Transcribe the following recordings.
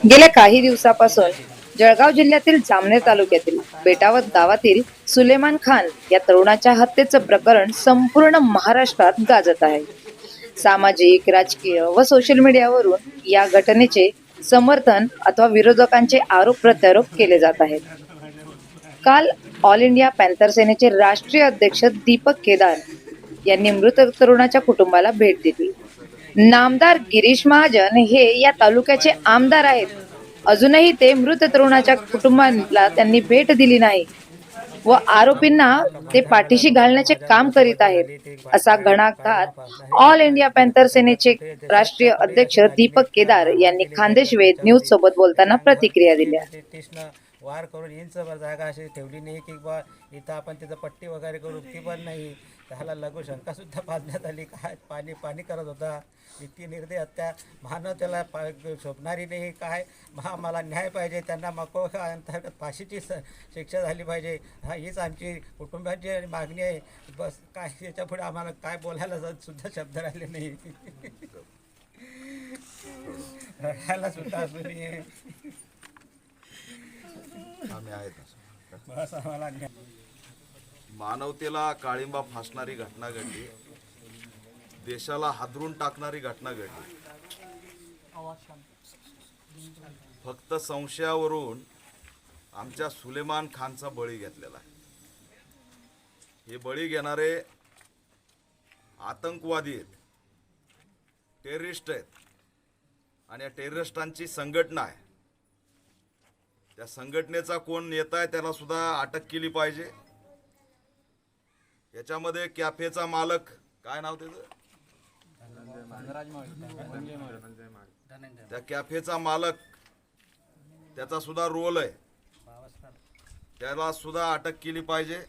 गेल्या काही दिवसापासून जळगाव जिल्ह्यातील जामनेर तालुक्यातील बेटावत गावातील सुलेमान खान या तरुणाच्या हत्येचं प्रकरण संपूर्ण महाराष्ट्रात गाजत आहे. सामाजिक राजकीय व सोशल मीडियावरून या घटनेचे समर्थन अथवा विरोधकांचे आरोप प्रत्यारोप केले जात आहेत. काल ऑल इंडिया पॅन्थर सेनेचे राष्ट्रीय अध्यक्ष दीपक केदार यांनी मृत तरुणाच्या कुटुंबाला भेट दिली. नामदार गिरीश महाजन हे या तालुक्याचे आमदार आहेत. अजूनही ते मृत तरुणाच्या कुटुंबाला त्यांनी भेट दिली नाही व आरोपींना ते पाठीशी घालण्याचे काम करीत आहेत. असा घणाघात ऑल इंडिया पॅन्थर सेनेचे राष्ट्रीय अध्यक्ष दीपक केदार यांनी खानदेश वेद न्यूज सोबत बोलताना प्रतिक्रिया दिल्या. वार करून इंचभर जागा अशी ठेवली नाही. की बा इथं आपण तिथं पट्टी वगैरे करू ती पण नाही. त्याला लघु शंका सुद्धा बांधण्यात आली. काय पाणी पाणी करत होता. इतकी निर्दय हत्या. मानव त्याला पा शोभणारी नाही. काय? महा मला न्याय पाहिजे. त्यांना मको अंतर्गत फाशीची स शिक्षा झाली पाहिजे. हा हीच आमची कुटुंबाची मागणी आहे. बस काय? याच्यापुढे आम्हाला काय बोलायला सुद्धा शब्द राहिले नाही. रडायला सुद्धा असं. बस आम्हाला न्याय मानवतेला काळिंबा फासणारी घटना घडली. देशाला हादरून टाकणारी घटना घडली. फक्त संशयावरून आमच्या सुलेमान खानचा बळी घेतलेला आहे. हे बळी घेणारे आतंकवादी आहेत टेररिस्ट आहेत आणि या टेररिस्टांची संघटना आहे. त्या संघटनेचा कोण नेता आहे त्याला सुद्धा अटक केली पाहिजे. याच्यामध्ये कॅफेचा मालक काय नाव त्याचं? त्या कॅफेचा मालक त्याचा सुद्धा रोल आहे. त्याला सुद्धा अटक केली पाहिजे.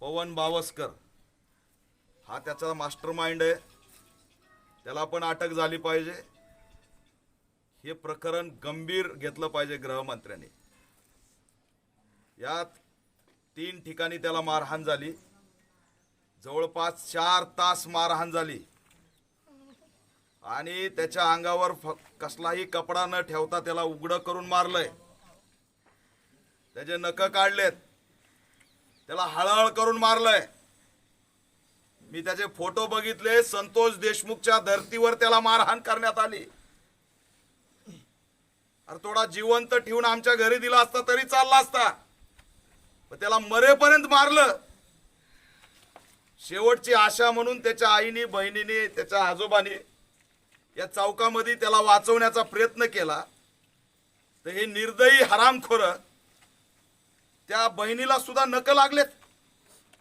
पवन बावस्कर हा त्याचा मास्टर माइंड आहे. त्याला पण अटक झाली पाहिजे. हे प्रकरण गंभीर घेतलं पाहिजे गृहमंत्र्यांनी. यात तीन ठिकाणी त्याला मारहाण झाली. जवळपास चार तास मारहाण झाली. आणि त्याच्या अंगावर फ- कसलाही कपडा न ठेवता त्याला उघडं करून मारलंय. त्याचे नख काढलेत. त्याला हळहळ करून मारलंय. मी त्याचे फोटो बघितले संतोष देशमुखच्या धर्तीवर त्याला मारहाण करण्यात आली. अरे थोडा जिवंत ठेवून आमच्या घरी दिला असता तरी चालला असता. त्याला मरेपर्यंत मारलं. शेवटची आशा म्हणून त्याच्या आईने बहिणीने त्याच्या आजोबाने या चौकामध्ये त्याला वाचवण्याचा प्रयत्न केला. तर हे निर्दयी हरामखोर त्या बहिणीला सुद्धा नक लागलेत.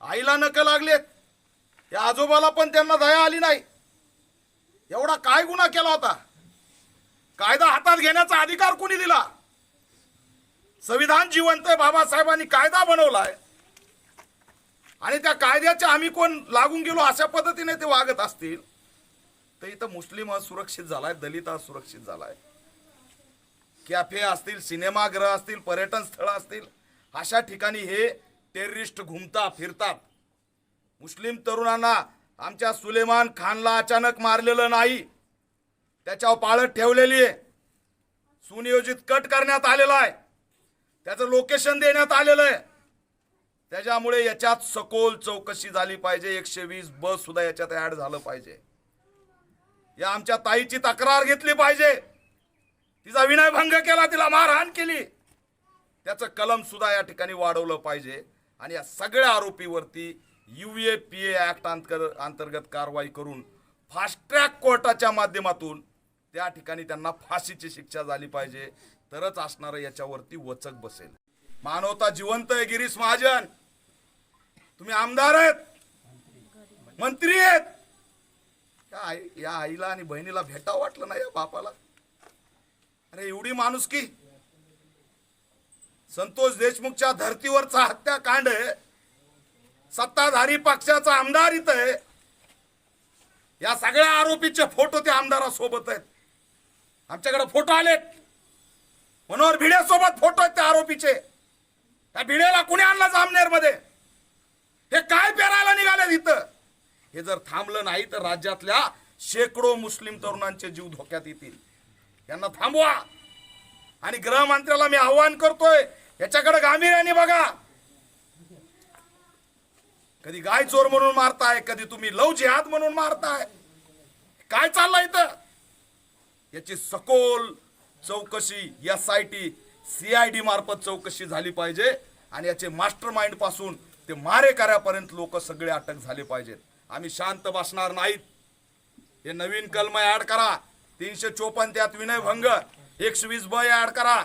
आईला नक लागलेत. या आजोबाला पण त्यांना दया आली नाही. एवढा काय गुन्हा केला होता? कायदा हातात घेण्याचा अधिकार कोणी दिला? संविधान जिवंत आहे बाबासाहेबांनी कायदा बनवलाय. आणि त्या कायद्याच्या आम्ही कोण लागून गेलो अशा पद्धतीने ते वागत असतील तर इथं मुस्लिम असुरक्षित झालाय दलित असुरक्षित झालाय. कॅफे असतील सिनेमागृह असतील पर्यटन स्थळ असतील अशा ठिकाणी हे टेररिस्ट घुमता फिरतात. मुस्लिम तरुणांना आमच्या सुलेमान खानला अचानक मारलेलं नाही त्याच्यावर पाळत ठेवलेली आहे. सुनियोजित कट करण्यात आलेला आहे. त्याचं लोकेशन देण्यात आलेलं आहे. त्याच्यामुळे याच्यात सखोल चौकशी झाली पाहिजे. एकशे वीस बस सुद्धा याच्यात ऍड झालं पाहिजे. या आमच्या ताईची तक्रार घेतली पाहिजे. तिचा विनयभंग केला तिला मारहाण केली. त्याचं कलम सुद्धा या ठिकाणी वाढवलं पाहिजे. आणि या सगळ्या आरोपीवरती U A P A act अंतर्गत कारवाई करून फास्ट ट्रॅक कोर्टाच्या माध्यमातून त्या ठिकाणी त्यांना फाशीची शिक्षा झाली पाहिजे. तरच असणारं याच्यावरती वचक बसेल. मानवता जिवंत आहे गिरीश महाजन. तुम्ही आमदार आहेत. मंत्री आहेत. या आई या आईला आणि बहिणीला भेटा वाटलं ना या बापाला. अरे एवढी माणूस की संतोष देशमुखच्या धर्तीवरचा हत्याकांड आहे. सत्ताधारी पक्षाचा आमदार इथं आहे. या सगळ्या आरोपीचे फोटो त्या आमदारासोबत आहेत. आमच्याकडे फोटो आलेत. मनोहर भिड्यासोबत फोटो आहेत त्या आरोपीचे. त्या भिड्याला कुणी आणला जामनेरमध्ये हे काय पेरायला निघाले इथं? हे जर थांबलं नाही तर राज्यातल्या शेकडो मुस्लिम तरुणांचे जीव धोक्यात येतील. यांना थांबवा. आणि गृहमंत्र्याला मी आव्हान करतोय याच्याकडे गांभीर्याने बघा. कधी गाय चोर म्हणून मारताय कधी तुम्ही लव जिहाद म्हणून मारताय. काय चाललंय इथं? याची सखोल चौकशी S I T C I मार्फत चौकशी झाली पाहिजे आणि याचे मास्टर माइंडपासून ते मारेकऱ्यापर्यंत लोक सगळे अटक झाले पाहिजेत. आम्ही शांत बसणार नाहीत. हे नवीन कलम ऍड करा. तीनशे चोपन्न त्यात विनयभंग. एकशे वीस ब ऍड करा.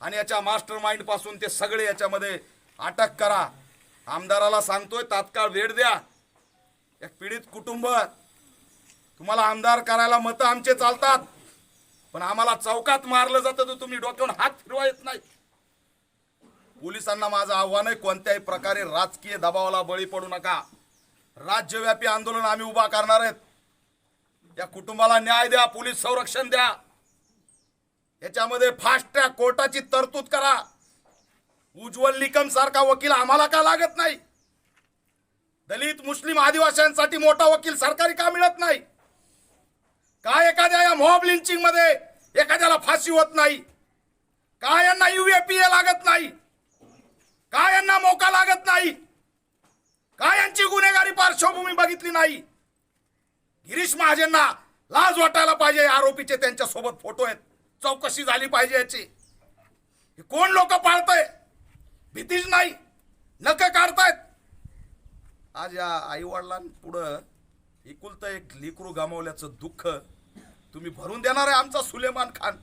आणि याच्या मास्टर माइंडपासून ते सगळे याच्यामध्ये अटक करा. आमदाराला सांगतोय तात्काळ वेळ द्या. एक पीडित कुटुंब. तुम्हाला आमदार करायला मतं आमचे चालतात. पण आम्हाला चौकात मारलं जातं तर तुम्ही डोक्यावर हात फिरवा येत नाही. पोलिसांना माझं आव्हान आहे कोणत्याही प्रकारे राजकीय दबावाला बळी पडू नका. राज्यव्यापी आंदोलन आम्ही उभा करणार आहेत. या कुटुंबाला न्याय द्या पोलीस संरक्षण द्या. याच्यामध्ये फास्ट ट्रॅक कोर्टाची तरतूद करा. उज्ज्वल निकम सारखा वकील आम्हाला का लागत नाही? दलित मुस्लिम आदिवासींसाठी मोठा वकील सरकारी का मिळत नाही? का एखाद्या या मॉब लिंचिंगमध्ये एखाद्याला फाशी होत नाही? का यांना युएपीए लागत नाही? का यांना मोका लागत नाही? का यांची गुन्हेगारी पार्श्वभूमी बघितली नाही? गिरीश महाजनना लाज वाटायला पाहिजे आरोपीचे त्यांच्यासोबत फोटो आहेत. चौकशी झाली पाहिजे याची. कोण लोक पाळतय? भीतीच नाही. नक काढतायत. आज या आई वडिलांपुढं एकुलतं एक लेकरू गमावल्याचं दुःख तुम्ही भरून देणार आहे आमचा सुलेमान खान.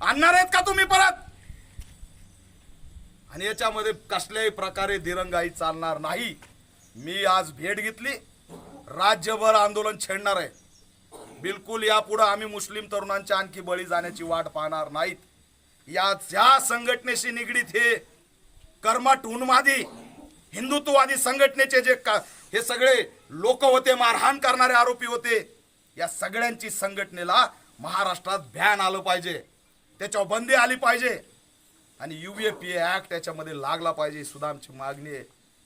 आणणार आहेत का तुम्ही परत? आणि याच्यामध्ये कसल्याही प्रकारे दिरंगाई चालणार नाही. मी आज भेट घेतली. राज्यभर आंदोलन छेडणार आहे. बिलकुल यापुढे आम्ही मुस्लिम तरुणांच्या आणखी बळी जाण्याची वाट पाहणार नाहीत. या ज्या संघटनेशी निगडीत हे कर्मठ उन्मादी हिंदुत्ववादी संघटनेचे जे का हे सगळे लोक होते मारहाण करणारे आरोपी होते या सगळ्यांची संघटनेला महाराष्ट्रात भ्यान आलं पाहिजे. त्याच्यावर बंदी आली पाहिजे. आणि यू ए पी ॲक्ट त्याच्यामध्ये लागला पाहिजे सुद्धा आमची मागणी आहे.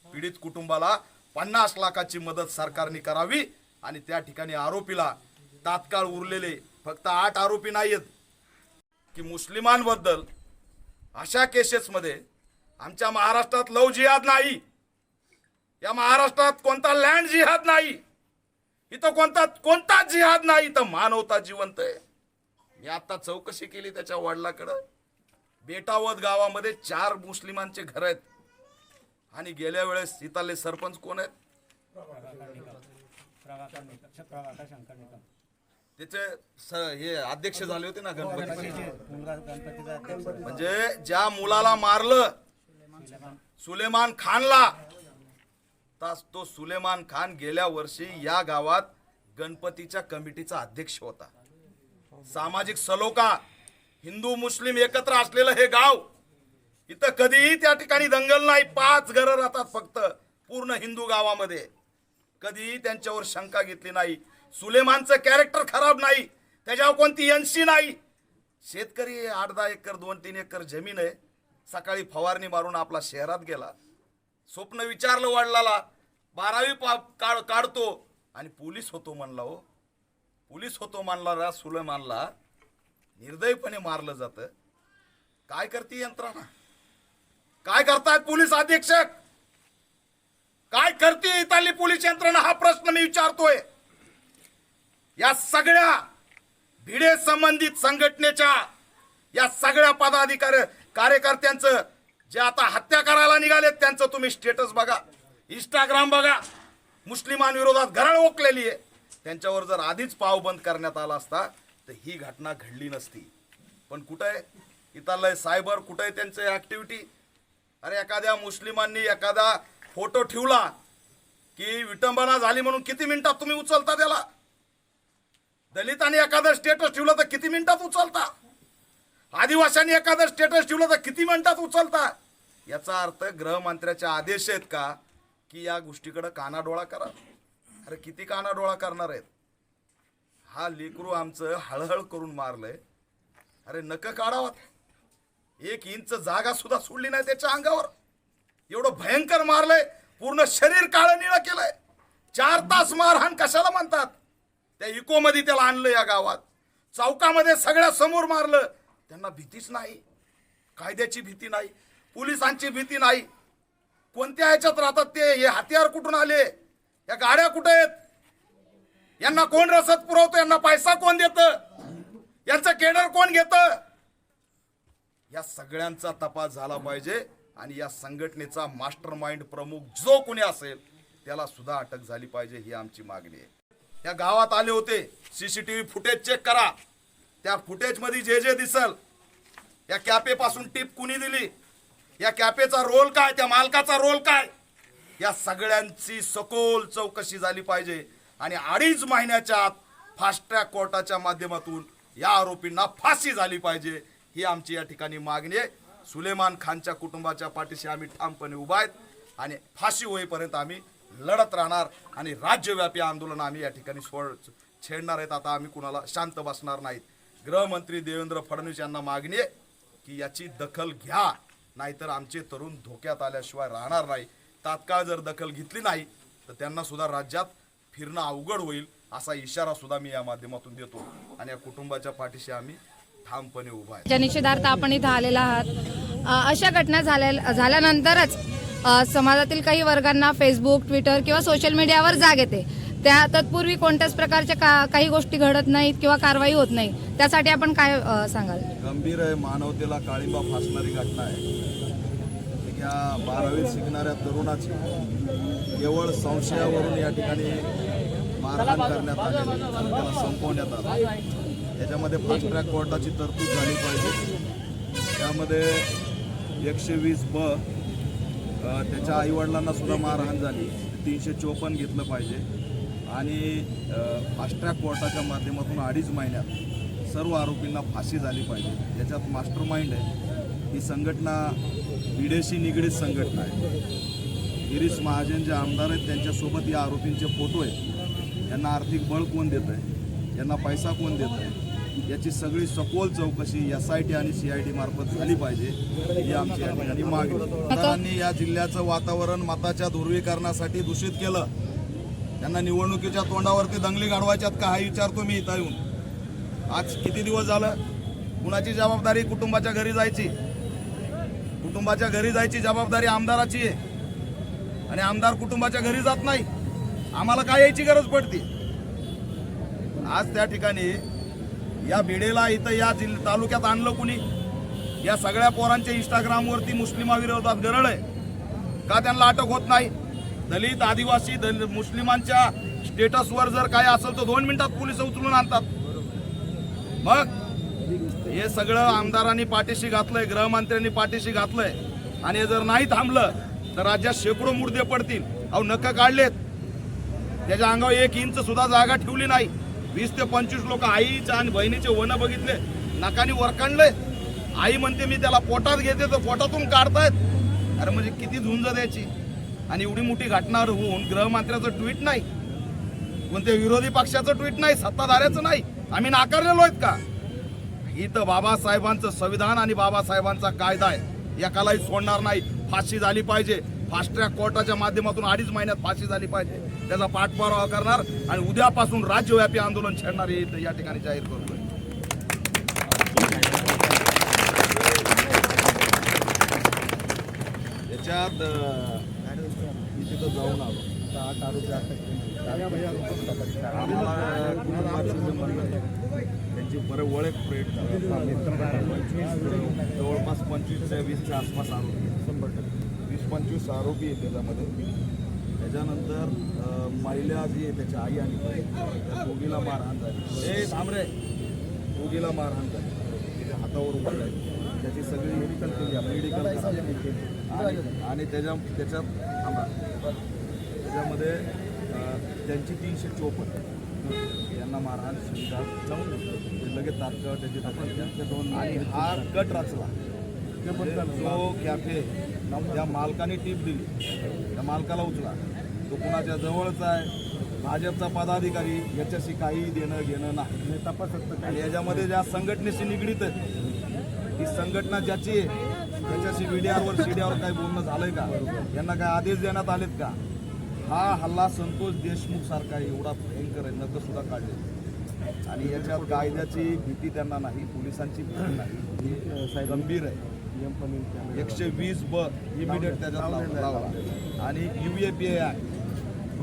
पीडित कुटुंबाला पन्नास लाखाची मदत सरकारने करावी आणि त्या ठिकाणी आरोपीला तात्काळ उरलेले फक्त आठ आरोपी नाहीयेत. की मुस्लिमांबद्दल अशा केसेसमध्ये आमच्या महाराष्ट्रात लव जिहाद नाही. या महाराष्ट्रात कोणता लँड जिहाद नाही इथं कोणता कोणता जिहाद नाही इथं मानवता जिवंत आहे. मी आता चौकशी केली त्याच्या वडिलाकडं. बेटावत गावामध्ये चार मुस्लिमांचे घर आहेत. आणि गेल्या वेळेस इथले सरपंच कोण आहेत? त्याचे स- हे अध्यक्ष झाले होते ना गणपतीचे. म्हणजे ज्या मुलाला मारलं सुलेमान खानला तास तो सुलेमान खान गेल्या वर्षी या गावात गणपतीच्या कमिटीचा अध्यक्ष होता. सामाजिक सलोखा हिंदू मुस्लिम एकत्र असलेलं हे गाव इथं कधीही त्या ठिकाणी दंगल नाही पाच घरं राहतात फक्त पूर्ण हिंदू गावामध्ये. कधीही त्यांच्यावर शंका घेतली नाही. सुलेमानचं कॅरेक्टर खराब नाही त्याच्यावर कोणती एनसी नाही. शेतकरी आठ दहा एकर दोन तीन एकर जमीन आहे. सकाळी फवारणी मारून आपला शहरात गेला. स्वप्न विचारलं वडिलाला बारावी पा काढ काढतो. आणि पोलीस होतो म्हणला हो. पोलीस होतो मानला सुलेमानला निर्दयपणे मारलं जातं. काय करते यंत्रणा? काय करतायत पोलीस अधीक्षक? काय करते इथली पोलीस यंत्रणा? हा प्रश्न मी विचारतोय. या सगळ्या भिडे संबंधित संघटनेच्या या सगळ्या पदाधिकारी कार्यकर्त्यांचं जे आता हत्या करायला निघालेत त्यांचं तुम्ही स्टेटस बघा. इंस्टाग्राम बघा. मुस्लिमांविरोधात घराळ ओकलेली आहे. त्यांच्यावर जर आधीच पाव बंद करण्यात आला असता तर ही घटना घडली नसती. पण कुठं? आहे इथलं सायबर कुठं आहे त्यांचं ऍक्टिव्हिटी अरे एखाद्या मुस्लिमांनी एखादा फोटो ठेवला की विटंबना झाली म्हणून किती मिनिटात तुम्ही उचलता त्याला? दलितांनी एखादं स्टेटस ठेवलं तर किती मिनिटात उचलता? आदिवासींनी एखादं स्टेटस ठेवलं तर किती मिनिटात उचलता? याचा अर्थ गृहमंत्र्याचे आदेश आहेत का? की या गोष्टीकडं कानाडोळा करा. अरे किती कानाडोळा करणार आहेत? हा लेकरू आमचं हळहळ करून मारलंय. अरे नक काढावा एक इंच जागा सुद्धा सोडली नाही त्याच्या अंगावर. एवढं भयंकर मारलंय. पूर्ण शरीर काळं निळं केलंय. चार तास मारहाण कशाला म्हणतात? त्या इकोमध्ये त्याला आणलं या गावात. चौकामध्ये सगळ्या समोर मारलं. त्यांना भीतीच नाही. कायद्याची भीती नाही. पोलिसांची भीती नाही. कोणत्या ह्याच्यात राहतात ते? हे हत्यार कुठून आले? या गाड्या कुठे आहेत? यांना कोण रसद पुरवतो? यांना पैसा कोण देत? यांचं केडर कोण घेत? या सगळ्यांचा तपास झाला पाहिजे आणि या संघटनेचा मास्टर माइंड प्रमुख जो कोणी असेल त्याला सुद्धा अटक झाली पाहिजे ही आमची मागणी आहे. या गावात आले होते. सीसीटीव्ही फुटेज चेक करा. त्या फुटेजमध्ये जे जे दिसल या कॅपेपासून टीप कुणी दिली? या कॅफेचा रोल काय त्या मालकाचा रोल काय? या सगळ्यांची सखोल चौकशी झाली पाहिजे. आणि अडीच महिन्याच्या आत फास्ट ट्रॅक कोर्टाच्या माध्यमातून या आरोपींना फाशी झाली पाहिजे ही आमची या ठिकाणी मागणी आहे. सुलेमान खानच्या कुटुंबाच्या पाठीशी आम्ही ठामपणे उभा आहेत आणि फाशी होईपर्यंत आम्ही लढत राहणार आणि राज्यव्यापी आंदोलन आम्ही या ठिकाणी सोड छेडणार आहेत. आता आम्ही कुणाला शांत बसणार नाहीत. गृहमंत्री देवेंद्र फडणवीस यांना मागणी आहे की याची दखल घ्या. नाहीतर आमचे तरुण धोक्यात आल्याशिवाय राहणार नाही. तात्काळ जर दखल घेतली नाही तर त्यांना सुद्धा राज्यात फिरणं अवघड होईल असा इशारा सुद्धा मी या माध्यमातून देतो. आणि या कुटुंबाच्या पाठीशी आम्ही ठामपणे उभा आहे. निषेधार्थ आपण इथं आलेला आहात अशा घटना झाल्या झाल्यानंतरच समाजातील काही वर्गांना फेसबुक ट्विटर किंवा सोशल मीडियावर जाग येते. त्या तत्पूर्वी कोणत्याच प्रकारच्या का काही गोष्टी घडत नाहीत किंवा कारवाई होत नाही. त्यासाठी आपण काय सांगाल? गंभीर आहे मानवतेला काळिंबा फासणारी घटना आहे. या बारावीत शिकणाऱ्या तरुणाची केवळ संशयावरून या ठिकाणी मारहाण करण्यात आली आणि त्याला संपवण्यात आलं याच्यामध्ये फास्ट ट्रॅक कोर्टाची तरतूद झाली पाहिजे. त्यामध्ये एकशे वीस ब त्याच्या आईवडिलांना सुद्धा मारहाण झाली. तीनशे चोपन्न घेतलं पाहिजे. आणि फास्ट्रॅक फास्ट ट्रॅक कोर्टाच्या माध्यमातून अडीच महिन्यात सर्व आरोपींना फाशी झाली पाहिजे. याच्यात मास्टर माइंड आहे. ही संघटना विडेशी निगडीत संघटना आहे. गिरीश महाजन जे आमदार आहेत त्यांच्यासोबत या आरोपींचे फोटो आहेत. यांना आर्थिक बळ कोण देत आहे यांना पैसा कोण देत आहे याची सगळी सखोल चौकशी एस आय टी आणि सी आय टी मार्फत झाली पाहिजे ही आमची या ठिकाणी मागणी आमदारांनी या जिल्ह्याचं वातावरण मताच्या ध्रुवीकरणासाठी दूषित केलं. त्यांना निवडणुकीच्या तोंडावरती दंगली घडवायच्यात का हा विचारतो मी इथं येऊन. आज किती दिवस झालं? कुणाची जबाबदारी? कुटुंबाच्या घरी जायची? कुटुंबाच्या घरी जायची जबाबदारी आमदाराची आहे. आणि आमदार कुटुंबाच्या घरी जात नाही. आम्हाला काय यायची गरज पडते? आज त्या ठिकाणी या भिडेला इथं या तालुक्यात आणलं कुणी? या सगळ्या पोरांच्या इंस्टाग्रामवरती मुस्लिमाविरोधात गरळ आहे. का त्यांना अटक होत नाही? दलित आदिवासी दल मुस्लिमांच्या स्टेटसवर जर काय असेल तर दोन मिनिटात पोलीस उचलून आणतात. मग हे सगळं आमदारांनी पाठीशी घातलंय गृहमंत्र्यांनी पाठीशी घातलंय. आणि जर नाही थांबलं तर राज्यात शेकडो मुर्दे पडतील. अहो नख काढलेत. त्याच्या अंगावर एक इंच सुद्धा जागा ठेवली नाही. वीस ते पंचवीस लोक आईच्या आणि बहिणीचे वन बघितले नाकानी वरकांडले आई म्हणते मी त्याला पोटात घेते तर पोटातून काढतायत. अरे म्हणजे किती झुंज द्यायची आणि एवढी मोठी घटना होऊन गृहमंत्र्याचं ट्विट नाही. कोणत्या विरोधी पक्षाचं ट्विट नाही सत्ताधाऱ्याचं नाही. आम्ही नाकारलेलो आहेत का? इथं बाबासाहेबांचं संविधान आणि बाबासाहेबांचा कायदा आहे. एकालाही सोडणार नाही. फाशी झाली पाहिजे. फास्ट ट्रॅक कोर्टाच्या माध्यमातून अडीच महिन्यात फाशी झाली पाहिजे. त्याचा पाठपुरावा करणार आणि उद्यापासून राज्यव्यापी आंदोलन छेडणार हे इथं या ठिकाणी जाहीर करतोय. याच्यात अं, मी तिथं जाऊन आलो. आठ आरोपी आम्हाला त्यांची बरं ओळख प्रेट जवळपास पंचवीस ते वीसच्या आसपास आरोपी. शंभर टक्के. वीस पंचवीस आरोपी आहेत त्याच्यामध्ये. त्याच्यानंतर महिला जी आहे त्याच्या आई आणि दोघीला मारहाण झाली. ए थांबरे दोघीला मारहाण झाली. त्याच्या हातावर उभं आहे त्याची सगळी मेडिकल केली मेडिकल आणि आणि त्याच्या त्याच्यात थांबा. त्याच्यामध्ये त्यांची तीनशे चोपन्न. यांना मारहाण सुविधा जाऊन ते लगेच तात्काळ त्याची दखल घ्या दोन आणि हा कट रचला. जो कॅफे त्या मालकाने टीप दिली. त्या मालकाला उचला. तो कुणाच्या जवळचा आहे? भाजपचा पदाधिकारी. याच्याशी काही देणं घेणं नाही. तपासत आणि याच्यामध्ये ज्या संघटनेशी निगडीत आहे ही संघटना ज्याची आहे त्याच्याशी मीडियावर सीडियावर काही बोलणं झालंय का? यांना काय आदेश देण्यात आलेत का? हा हल्ला संतोष देशमुख सारखा एवढा भयंकर आहे नक सुद्धा काढले आणि याच्यात कायद्याची भीती त्यांना नाही पोलिसांची भीती नाही. गंभीर आहे. एकशे वीस ब इमिडिएट त्याच्यात लाव- लावला आणि यू ए पी ए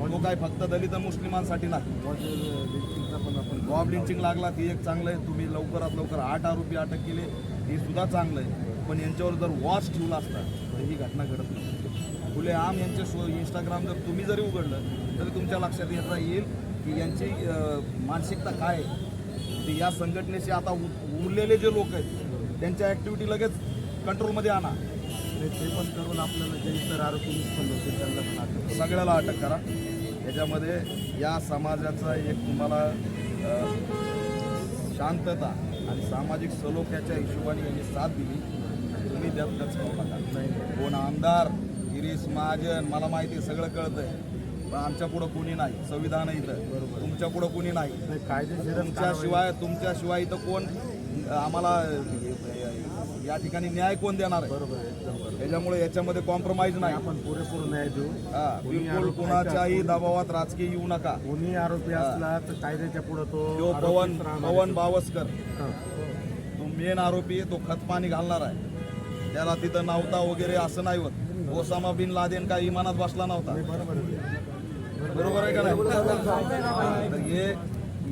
तो काय फक्त दलित मुस्लिमांसाठी नाही. बॉब लिंचिंग लागला ती एक चांगलं आहे. तुम्ही लवकरात लवकर आठ आरोपी अटक केले हे सुद्धा चांगलं आहे. पण यांच्यावर जर वॉच ठेवला असता तर ही घटना घडत नाही खुले आम यांचे सो इंस्टाग्राम जर तुम्ही जरी उघडलं तरी तुमच्या लक्षात येता येईल की यांची मानसिकता काय आहे. ते या संघटनेचे आता उरलेले जे लोक आहेत त्यांच्या ॲक्टिव्हिटी लगेच कंट्रोलमध्ये आणा. ते पण करून आपल्याला जे इतर आरोपी होतील त्यांना पण अटक सगळ्याला अटक करा. याच्यामध्ये या समाजाचा एक तुम्हाला शांतता आणि सामाजिक सलोख्याच्या हिशोबाने यांनी साथ दिली. तुम्ही त्यात नका. कोण आमदार गिरीश महाजन मला माहिती सगळं कळतंय. पण आमच्या पुढं कोणी नाही संविधान आहे इथं. तुमच्या पुढं कोणी नाही. तुमच्याशिवाय तुमच्याशिवाय इथं कोण आम्हाला या ठिकाणी न्याय कोण देणार आहे? त्याच्यामुळे याच्यामध्ये कॉम्प्रोमाइज नाही. आपण पुरेपूर न्याय देऊ. हा, बिलकुल कुणाच्याही दबावात राजकीय येऊ नका. कोणी आरोपी असला तर कायद्याच्या पुढे तो पवन पवन. बावस्कर. तो मेन आरोपी तो खत पाणी घालणार आहे. त्याला तिथं नव्हता वगैरे असं नाही होत. ओसामा बिन लादेन काय इमानात बसला नव्हता. बरोबर आहे. बरोबर आहे का नाही? हे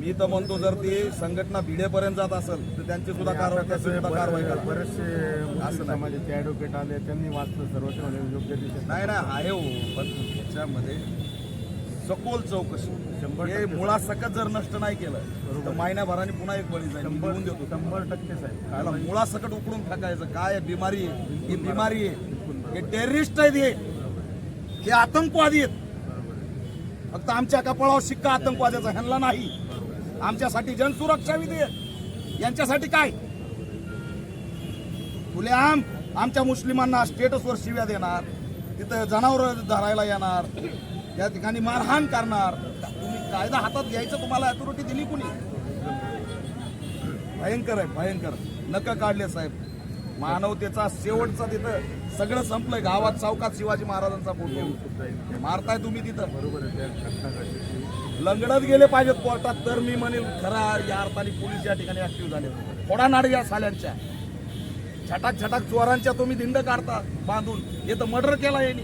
मी तर म्हणतो जर ती संघटना भिडेपर्यंत जात असेल तर त्यांची सुद्धा कारवाई कारवाई करा. बरेचसे असं. समाजाचे ॲडव्होकेट आले त्यांनी वाचलं सर्व ठेवले योग्य दिशेने नाही नाही आहे हो पण ह्याच्यामध्ये सखोल चौकशी. शंभर हे. मुळासकट जर नष्ट नाही केलं तर महिन्याभराने पुन्हा एक बळी जाईल. शंभर देतो शंभर टक्के साहेब. मुळासकट उकडून टाकायचं. काय? बिमारी आहे. ही बिमारी आहे. हे टेररिस्ट आहेत हे. हे आतंकवादी आहेत. फक्त आमच्या कपाळावर शिक्का आतंकवाद्याचा ह्यांना नाही. आमच्यासाठी जनसुरक्षा विधेयक यांच्यासाठी काय? खुले आम आमच्या मुस्लिमांना स्टेटसवर शिव्या देणार. तिथं जनावर धरायला येणार. या ठिकाणी मारहाण करणार. तुम्ही कायदा हातात घ्यायचं तुम्हाला अथॉरिटी दिली कुणी? भयंकर आहे भयंकर. नक काढले साहेब. मानवतेचा शेवटचा तिथं सगळं संपलंय. गावात चौकात शिवाजी महाराजांचा फोटो. मारताय तुम्ही तिथं. बरोबर लंगडत गेले पाहिजेत कोर्टात तर मी म्हणेल खरा या अर्थाने पोलीस या ठिकाणी ऍक्टिव्ह झाले. थोडा नाड या साल्यांच्या. छटाक छटाक चोरांच्या तुम्ही धिंड काढता बांधून. हे तर मर्डर केला यांनी.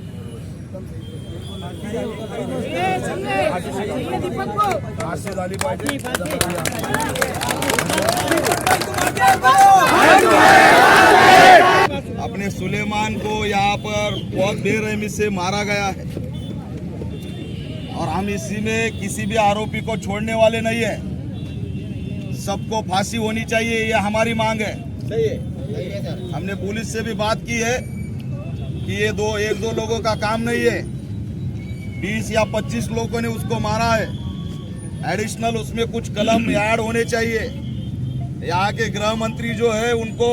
फाशी झाली पाहिजे. अपने सुलेमान को यहाँ पर बहुत बेरहमी से मारा गया है। और हम इसी में किसी भी आरोपी को छोड़ने वाले नहीं है। सबको फांसी होनी चाहिए ये हमारी मांग है। सही है। हमने पुलिस से भी बात की है कि ये दो एक दो लोगों का काम नहीं है। बीस या पच्चीस लोगों ने उसको मारा है। एडिशनल उसमें कुछ कलम ऐड होने चाहिए। यहाँ के गृह मंत्री जो है उनको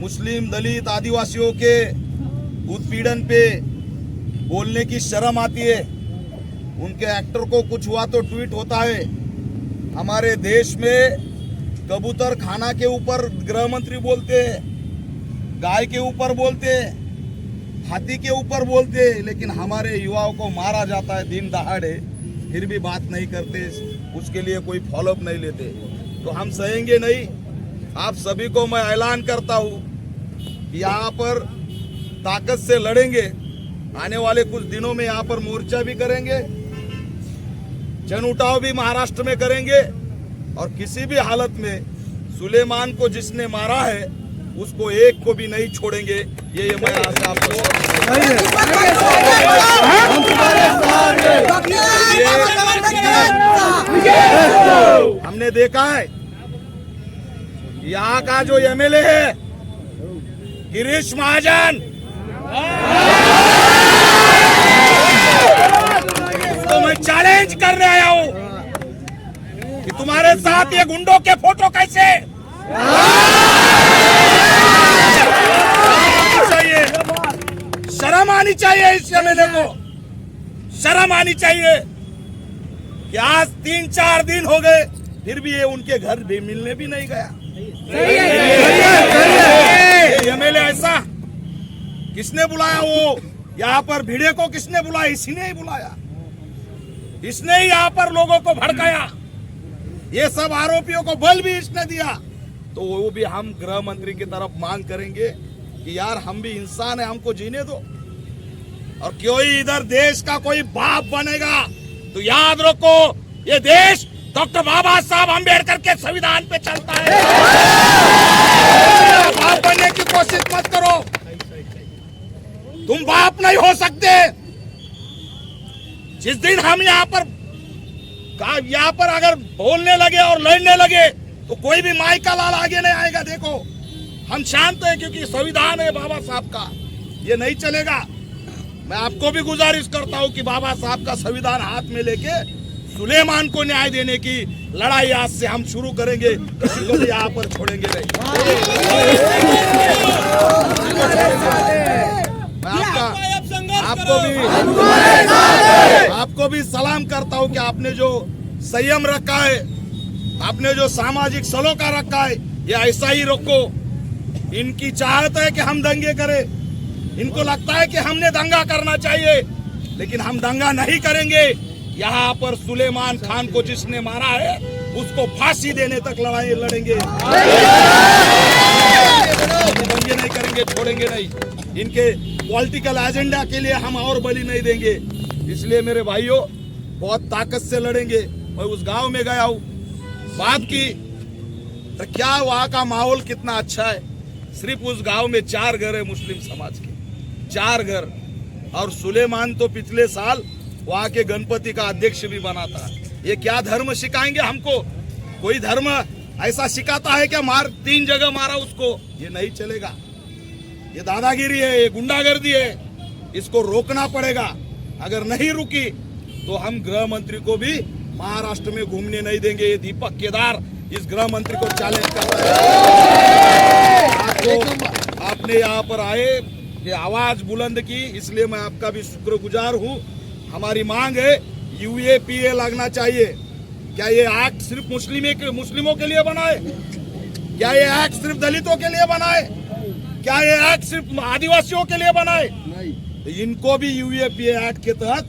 मुस्लिम दलित आदिवासियों के उत्पीड़न पे बोलने की शर्म आती है। उनके एक्टर को कुछ हुआ तो ट्वीट होता है। हमारे देश में कबूतर खाना के ऊपर गृह मंत्री बोलते हैं, गाय के ऊपर बोलते हैं, हाथी के ऊपर बोलते हैं, लेकिन हमारे युवाओं को मारा जाता है, दिन दहाड़े। फिर भी बात नहीं करते, उसके लिए कोई फॉलोअप नहीं लेते। तो हम सहेंगे नहीं। आप सभी को मैं ऐलान करता हूँ यहाँ पर ताकत से लड़ेंगे। आने वाले कुछ दिनों में यहाँ पर मोर्चा भी करेंगे। जन उठाव भी महाराष्ट्र में करेंगे। और किसी भी हालत में सुलेमान को जिसने मारा है, उसको एक को भी नहीं छोड़ेंगे। ये ये मैं आज आपको हमने देखा है, यहाँ का जो एमएलए है गिरीश महाजन। तो मैं चैलेंज करने आया हूँ कि तुम्हारे साथ ये गुंडों के फ़ोटो कैसे? चाहिए। शर्म आनी चाहिए इस एमएलए को। शर्म आनी चाहिए कि आज तीन चार दिन हो गए, फिर भी ये उनके घर भी मिलने भी नहीं गया। एमएलए ऐसा। किसने बुलाया वो? यहाँ पर भिड़े को किसने बुलाया? इसी ने ही बुलाया। इसने ही यहाँ पर लोगों को भड़काया। ये सब आरोपियों को बल भी इसने दिया। तो वो भी हम गृह मंत्री की तरफ़ मांग करेंगे कि यार हम भी इंसान है, हमको जीने दो। और कोई इधर देश का कोई बाप बनेगा? तो याद रखो, ये देश डॉक्टर बाबा साहब अंबेडकर के संविधान पे चलता है। बाप बनने की कोशिश मत करो। तुम बाप नहीं हो सकते। जिस दिन हम यहाँ पर यहाँ पर अगर बोलने लगे और लड़ने लगे तो कोई भी माई का लाल आगे नहीं आएगा, देखो। हम शांत है क्योंकि संविधान है बाबा साहब का। ये नहीं चलेगा। मैं आपको भी गुजारिश करता हूँ कि बाबा साहब का संविधान हाथ में लेके सुलेमान को न्याय देने की लड़ाई आज से हम शुरू करेंगे। किसी को भी यहाँ पर छोड़ेंगे नहीं। आपका आपको भी आपको भी सलाम करता हूँ कि आपने जो संयम रखा है आपने जो सामाजिक सलोका रखा है ये ऐसा ही रखो इनकी चाहत है कि हम दंगे करें। इनको लगता है कि हमने दंगा करना चाहिए लेकिन हम दंगा नहीं करेंगे। यहाँ पर सुलेमान खान को जिसने मारा है, उसको फांसी देने तक लड़ाई लड़ेंगे। दंगे नहीं करेंगे, छोड़ेंगे नहीं। इनके पॉलिटिकल एजेंडा के लिए हम और बलि नहीं देंगे। इसलिए मेरे भाइयों, बहुत ताकत से लड़ेंगे। मैं उस गाँव में गया हूँ। बात की तो क्या वहाँ का माहौल कितना अच्छा है? सिर्फ़ उस गाँव में चार घर है मुस्लिम समाज के। चार घर। और सुलेमान तो पिछले साल वहाँ के गणपति का अध्यक्ष भी बना था। ये क्या धर्म सिखाएँगे हमको? कोई धर्म ऐसा सिखाता है क्या? मार, तीन जगह मारा उसको। ये नहीं चलेगा। ये दादागिरी है, ये गुंडागर्दी है। इसको रोकना पड़ेगा। अगर नहीं रुकी तो हम गृह मंत्री को भी महाराष्ट्र में घूमने नहीं देंगे। ये दीपक केदार इस गृह मंत्री को चैलेंज कर रहा है। आपने यहाँ पर आए, ये आवाज़ बुलंद की, इसलिए मैं आपका भी शुक्रगुजार हूँ। हमारी मांग है यूएपीए लगना चाहिए। क्या ये एक्ट सिर्फ़ मुस्लिम के मुस्लिमों के लिए बनाए क्या ये एक्ट सिर्फ़ दलितों के लिए बनाए क्या ये एक्ट सिर्फ़ आदिवासियों के लिए बनाए तो इनको भी यूएपीए एक्ट के तहत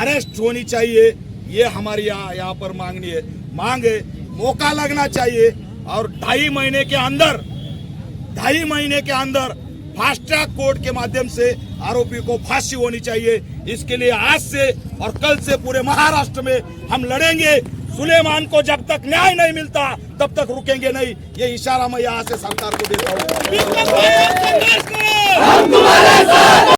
अरेस्ट होनी चाहिए। ये हमारी यहाँ यहाँ पर मांगनी है। मांग है, मौका लगना चाहिए और ढाई महीने के अंदर ढाई महीने के अंदर फास्ट ट्रैक कोर्ट के माध्यम से आरोपी को फांसी होनी चाहिए। इसके लिए आज से और कल से पूरे महाराष्ट्र में हम लड़ेंगे। सुलेमान को जब तक न्याय नहीं मिलता तब तक रुकेंगे नहीं। ये इशारा मैं यहाँ से सरकार को देता हूँ।